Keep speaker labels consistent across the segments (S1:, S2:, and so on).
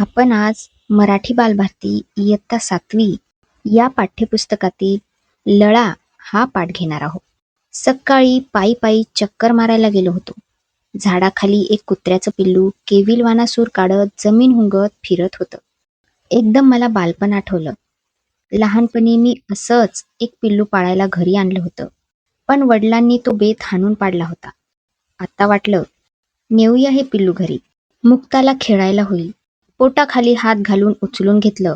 S1: आपण आज मराठी बालभारती इयत्ता सातवी या पाठ्यपुस्तकातील लळा हा पाठ घेणार आहोत. सकाळी पायी पायी चक्कर मारायला गेलो होतो. झाडाखाली एक कुत्र्याचं पिल्लू केविलवाना सूर काढत जमीन हुंगत फिरत होतं. एकदम मला बालपण आठवलं. लहानपणी मी असंच एक पिल्लू पाळायला घरी आणलं होतं. पण वडिलांनी तो बेत हाणून पाडला होता. आता वाटलं नेऊया हे पिल्लू घरी. मुक्ताला खेळायला होईल. पोटाखाली हात घालून उचलून घेतलं.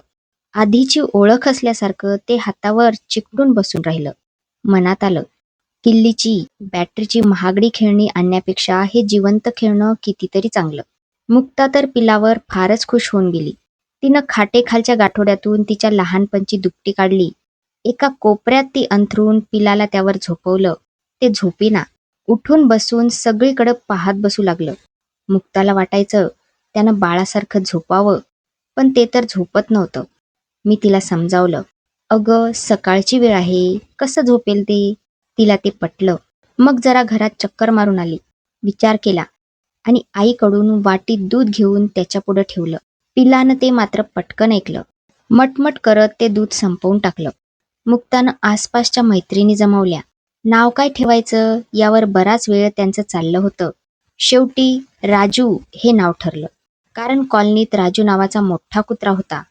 S1: आधीची ओळख असल्यासारखं ते हातावर चिकटून बसून राहिलं. मनात आलं किल्लीची बॅटरीची महागडी खेळणी आणण्यापेक्षा हे जिवंत खेळणं कितीतरी चांगलं. मुक्ता तर पिलावर फारच खुश होऊन गेली. तिनं खाटेखालच्या गाठोड्यातून तिच्या लहानपणची दुपटी काढली. एका कोपऱ्यात ती अंथरून पिलाला त्यावर झोपवलं. ते झोपीना उठून बसून सगळीकडे पाहत बसू लागलं. मुक्ताला वाटायचं त्यानं बाळासारखं झोपावं पण ते तर झोपत नव्हतं. मी तिला समजावलं अगं सकाळची वेळ आहे कसं झोपेल ते? तिला ते पटलं. मग जरा घरात चक्कर मारून आली. विचार केला आणि आईकडून वाटीत दूध घेऊन त्याच्या पुढे ठेवलं. पिलानं ते मात्र पटकन ऐकलं. मटमट करत ते दूध संपवून टाकलं. मुक्तानं आसपासच्या मैत्रिणी जमवल्या. नाव काय ठेवायचं? यावर बराच वेळ त्यांचं चाललं होतं. शेवटी राजू हे नाव ठरलं. कारण कॉलनीत राजू नावाचा मोठा कुत्रा होता.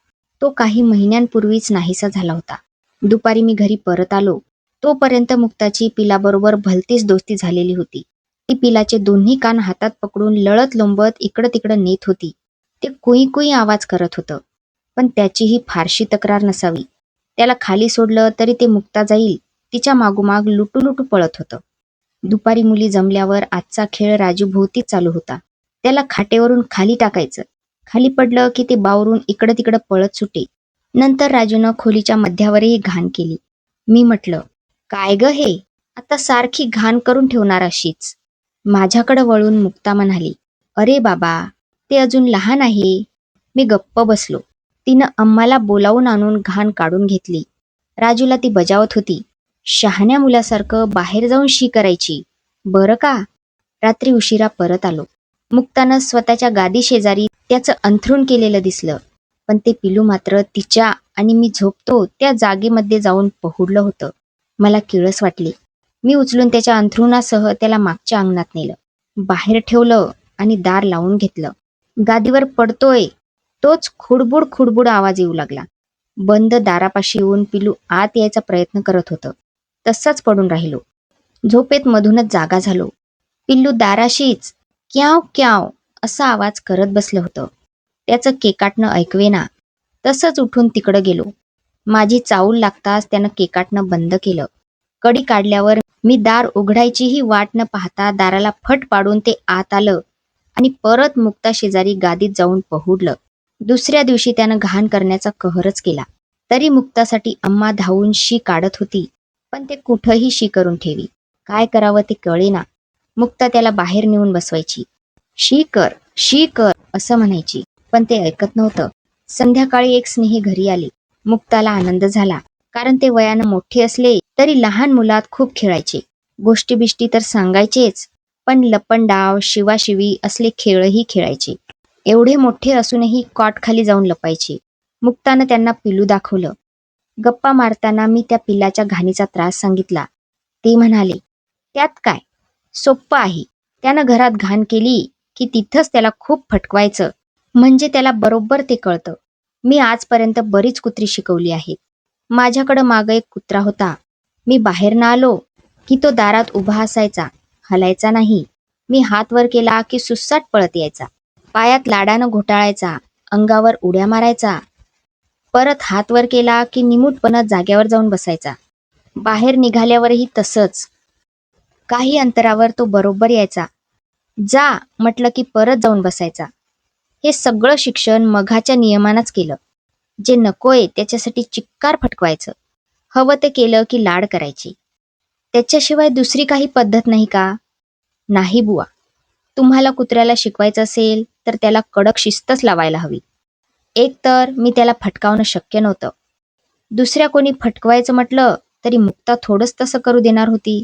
S1: तो काही महिन्यांपूर्वीच नाहीसा झाला होता. दुपारी मी घरी परत आलो. तोपर्यंत मुक्ताची पिलाबरोबर भलतीच दोस्ती झालेली होती. ती पिलाचे दोन्ही कान हातात पकडून लळत लोंबत इकडं तिकडं नेत होती. ते कुई कुई आवाज करत होतं. पण त्याचीही फारशी तक्रार नसावी. त्याला खाली सोडलं तरी ते मुक्ता जाईल तिच्या मागोमाग लुटू लुटू पळत होतं. दुपारी मुली जमल्यावर आजचा खेळ राजू भोवतीच चालू होता. त्याला खाटेवरून खाली टाकायचं. खाली पडलं की ते बावरून इकडं तिकडं पळत सुटे. नंतर राजूनं खोलीच्या मध्यावरही घाण केली. मी म्हटलं काय ग हे? आता सारखी घाण करून ठेवणार अशीच. माझ्याकडं वळून मुक्ता म्हणाली अरे बाबा ते अजून लहान आहे. मी गप्प बसलो. तिनं अम्माला बोलावून आणून घाण काढून घेतली. राजूला ती बजावत होती शहाण्या मुलासारखं बाहेर जाऊन शी करायची. बरं का? रात्री उशिरा परत आलो. मुक्तानं स्वतःच्या गादी शेजारी त्याचं अंथरूण केलेलं दिसलं. पण ते पिलू मात्र तिच्या आणि मी झोपतो त्या जागेमध्ये जाऊन पहुडलं होतं. मला किळस वाटली. मी उचलून त्याच्या अंथरुणासह त्याला मागच्या अंगणात नेलं. बाहेर ठेवलं आणि दार लावून घेतलं. गादीवर पडतोय. तोच खुडबुड खुडबुड आवाज येऊ लागला. बंद दारापाशी येऊन पिलू आत यायचा प्रयत्न करत होतं. तसंच पडून राहिलो. झोपेत मधूनच जागा झालो. पिल्लू दाराशीच क्याव क्याव असा आवाज करत बसलं होतं. त्याचं केकाटणं ऐकवेना. तसंच उठून तिकडं गेलो. माझी चाऊल लागताच त्यानं केकाटणं बंद केलं. कडी काढल्यावर मी दार उघडायचीही वाट न पाहता दाराला फट पाडून ते आत आलं आणि परत मुक्ता शेजारी गादीत जाऊन पहुडलं. दुसऱ्या दिवशी त्यानं घाण करण्याचा कहरच केला. तरी मुक्तासाठी अम्मा धावून शी काढत होती. पण ते कुठंही शी करून ठेवी. काय करावं ते कळेना. मुक्ता त्याला बाहेर नेऊन बसवायची. शी कर शी कर असं म्हणायची. पण ते ऐकत नव्हतं. संध्याकाळी एक स्नेही घरी आली. मुक्ताला आनंद झाला. कारण ते वयानं मोठे असले तरी लहान मुलात खूप खेळायचे. गोष्टी बिष्टी तर सांगायचेच. पण लपंडाव शिवाशिवी असले खेळही खेळायचे. एवढे मोठे असूनही कॉट खाली जाऊन लपायचे. मुक्तानं त्यांना पिलू दाखवलं. गप्पा मारताना मी त्या पिल्लाच्या घाणीचा त्रास सांगितला. ते म्हणाले त्यात काय? सोप्पं आहे. त्यानं घरात घाण केली की तिथंच त्याला खूप फटकवायचं. म्हणजे त्याला बरोबर ते कळतं. मी आजपर्यंत बरीच कुत्री शिकवली आहेत. माझ्याकडं मागं एक कुत्रा होता. मी बाहेर ना आलो की तो दारात उभा असायचा हलायचा नाही. मी हात वर केला की सुस्साट पळत यायचा. पायात लाडानं घोटाळायचा अंगावर उड्या मारायचा. परत हात वर केला की निमूटपणं जाग्यावर जाऊन बसायचा. बाहेर निघाल्यावरही तसंच. काही अंतरावर तो बरोबर यायचा. जा म्हटलं की परत जाऊन बसायचा. हे सगळं शिक्षण मघाच्या नियमानच केलं. जे नकोय त्याच्यासाठी चिक्कार फटकवायचं. हवं ते केलं की लाड करायची. त्याच्याशिवाय दुसरी काही पद्धत नाही का? नाही बुवा. तुम्हाला कुत्र्याला शिकवायचं असेल तर त्याला कडक शिस्तच लावायला हवी. एक तर मी त्याला फटकावणं शक्य नव्हतं. दुसऱ्या कोणी फटकवायचं म्हटलं तरी मुक्ता थोडंच तसं करू देणार होती.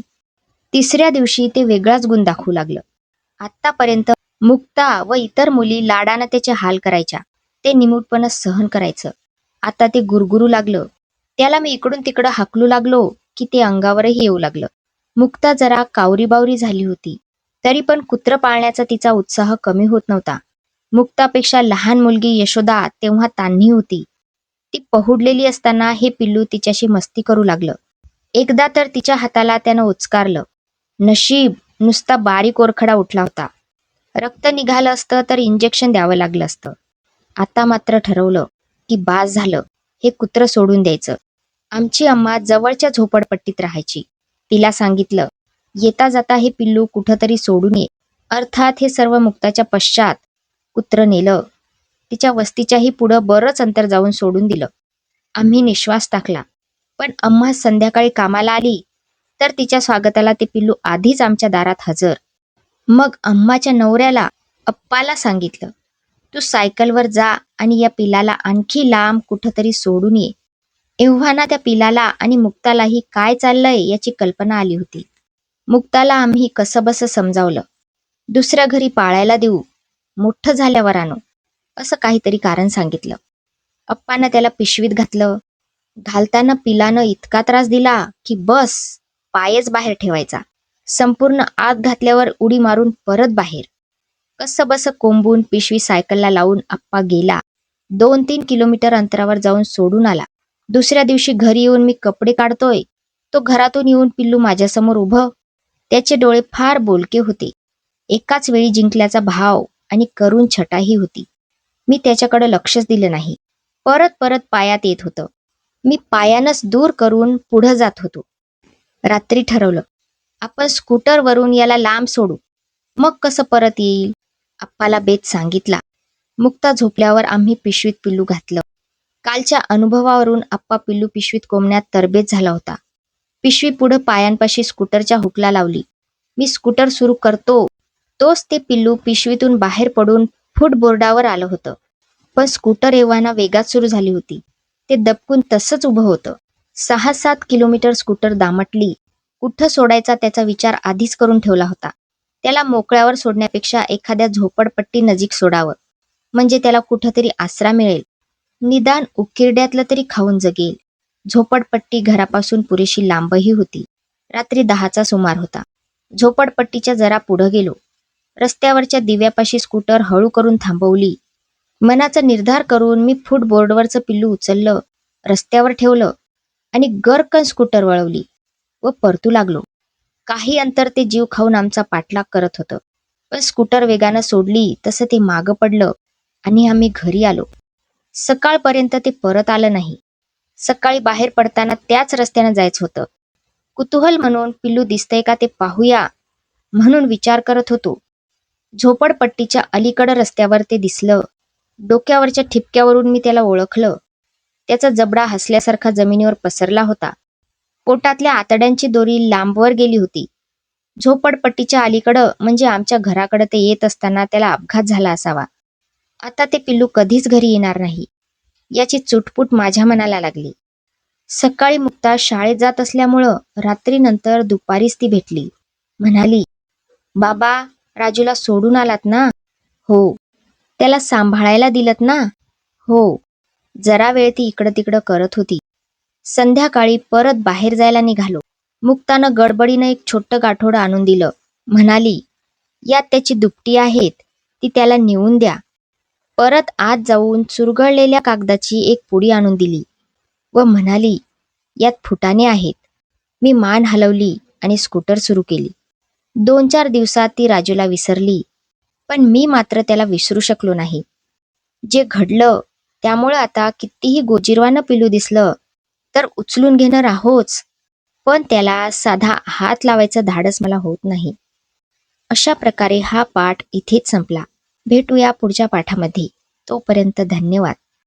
S1: तिसऱ्या दिवशी ते वेगळाच गुण दाखवू लागलं. आतापर्यंत मुक्ता व इतर मुली लाडानं त्याचे हाल करायच्या. ते निमूटपणं सहन करायचं. आता ते गुरगुरू लागलं. त्याला मी इकडून तिकडं हाकलू लागलो की ते अंगावरही येऊ लागलं. मुक्ता जरा कावरीबावरी झाली होती. तरी पण कुत्र पाळण्याचा तिचा उत्साह कमी होत नव्हता. मुक्तापेक्षा लहान मुलगी यशोदा तेव्हा तान्ही होती. ती पहुडलेली असताना हे पिल्लू तिच्याशी मस्ती करू लागलं. एकदा तर तिच्या हाताला त्यानं उचकारलं. नशीब नुसता बारीक ओरखडा उठला होता. रक्त निघालं असतं तर इंजेक्शन द्यावं लागलं असतं. आता मात्र ठरवलं की बास झालं हे कुत्र सोडून द्यायचं. आमची अम्मा जवळच्या झोपडपट्टीत राहायची. तिला सांगितलं येता जाता हे पिल्लू कुठंतरी सोडून ये. अर्थात हे सर्व मुक्ताच्या पश्चात कुत्र नेलं. तिच्या वस्तीच्याही पुढं बरंच अंतर जाऊन सोडून दिलं. आम्ही निश्वास टाकला. पण अम्मा संध्याकाळी कामाला आली. तर तिच्या स्वागताला ते पिल्लू आधीच आमच्या दारात हजर. मग अम्माच्या नवऱ्याला अप्पाला सांगितलं तू सायकलवर जा आणि या पिलाला आणखी लांब कुठंतरी सोडून ये. एव्हाना त्या पिलाला आणि मुक्तालाही काय चाललंय याची कल्पना आली होती. मुक्ताला आम्ही कसंबसं समजावलं. दुसऱ्या घरी पाळायला देऊ मोठं झाल्यावर आणू असं काहीतरी कारण सांगितलं. अप्पानं त्याला पिशवीत घातलं. घालताना पिलानं इतका त्रास दिला की बस पायच बाहेर ठेवायचा. संपूर्ण आत घातल्यावर उडी मारून परत बाहेर. कसं बस कोंबून पिशवी सायकलला लावून आप्पा गेला. दोन तीन किलोमीटर अंतरावर जाऊन सोडून आला. दुसऱ्या दिवशी घरी येऊन मी कपडे काढतोय. तो घरातून येऊन पिल्लू माझ्यासमोर उभं. त्याचे डोळे फार बोलके होते. एकाच वेळी जिंकल्याचा भाव आणि करून छटाही होती. मी त्याच्याकडे लक्षच दिलं नाही. परत परत पायात येत होतं. मी पायानंच दूर करून पुढं जात होतो. रात्री ठरवलं. आपण स्कूटरवरून याला लांब सोडू. मग कसं परत येईल? आप्पाला बेत सांगितला. मुक्ता झोपल्यावर आम्ही पिशवीत पिल्लू घातलं. कालच्या अनुभवावरून आप्पा पिल्लू पिशवीत कोंबण्यात तरबेज झाला होता. पिशवी पुढं पायांपाशी स्कूटरच्या हुकला लावली. मी स्कूटर सुरू करतो. तोच ते पिल्लू पिशवीतून बाहेर पडून फुटबोर्डावर आलं होतं. पण स्कूटर एव्हाना वेगात सुरू झाली होती. ते दबकून तसंच उभं होतं. सहा सात किलोमीटर स्कूटर दामटली. कुठं सोडायचा त्याचा विचार आधीच करून ठेवला होता. त्याला मोकळ्यावर सोडण्यापेक्षा एखाद्या झोपडपट्टी नजीक सोडावं. म्हणजे त्याला कुठंतरी आसरा मिळेल. निदान उकिरड्यातलं तरी खाऊन जगेल. झोपडपट्टी घरापासून पुरेशी लांबही होती. रात्री दहाचा सुमार होता. झोपडपट्टीच्या जरा पुढं गेलो. रस्त्यावरच्या दिव्यापाशी स्कूटर हळू करून थांबवली. मनाचा निर्धार करून मी फुटबोर्डवरचं पिल्लू उचललं. रस्त्यावर ठेवलं. आणि गरकन स्कूटर वळवली व परतू लागलो. काही अंतर ते जीव खाऊन आमचा पाठलाग करत होतं. पण स्कूटर वेगानं सोडली तसं ते मागं पडलं आणि आम्ही घरी आलो. सकाळपर्यंत ते परत आलं नाही. सकाळी बाहेर पडताना त्याच रस्त्यानं जायचं होतं. कुतूहल म्हणून पिल्लू दिसतंय का ते पाहूया म्हणून विचार करत होतो. झोपडपट्टीच्या अलीकडं रस्त्यावर ते दिसलं. डोक्यावरच्या ठिपक्यावरून मी त्याला ओळखलं. त्याचा जबडा हसल्यासारखा जमिनीवर पसरला होता. पोटातल्या आतड्यांची दोरी लांबवर गेली होती. झोपडपट्टीच्या अलीकडं म्हणजे आमच्या घराकडं ते येत असताना त्याला अपघात झाला असावा. आता ते पिल्लू कधीच घरी येणार नाही. याची चुटपुट माझ्या मनाला लागली. सकाळी मुक्ता शाळेत जात असल्यामुळं रात्रीनंतर दुपारीच ती भेटली. म्हणाली बाबा राजूला सोडून आलात ना? हो. त्याला सांभाळायला दिलत ना? हो. जरा वेळ ती इकडं तिकडं करत होती. संध्याकाळी परत बाहेर जायला निघालो. मुक्तानं गडबडीनं एक छोटं गाठोडं आणून दिलं. म्हणाली यात त्याची दुपटी आहेत. ती त्याला नेऊन द्या. परत आत जाऊन चुरगळलेल्या कागदाची एक पुडी आणून दिली व म्हणाली यात फुटाणे आहेत. मी मान हलवली आणि स्कूटर सुरू केली. दोन चार दिवसात ती राजूला विसरली. पण मी मात्र त्याला विसरू शकलो नाही. जे घडलं त्यामुळं आता कितीही गोजिरवानं पिलू दिसलं तर उचलून घेणं राहोच पण त्याला साधा हात लावायचं धाडस मला होत नाही. अशा प्रकारे हा पाठ इथेच संपला. भेटूया पुढच्या पाठामध्ये. तोपर्यंत धन्यवाद.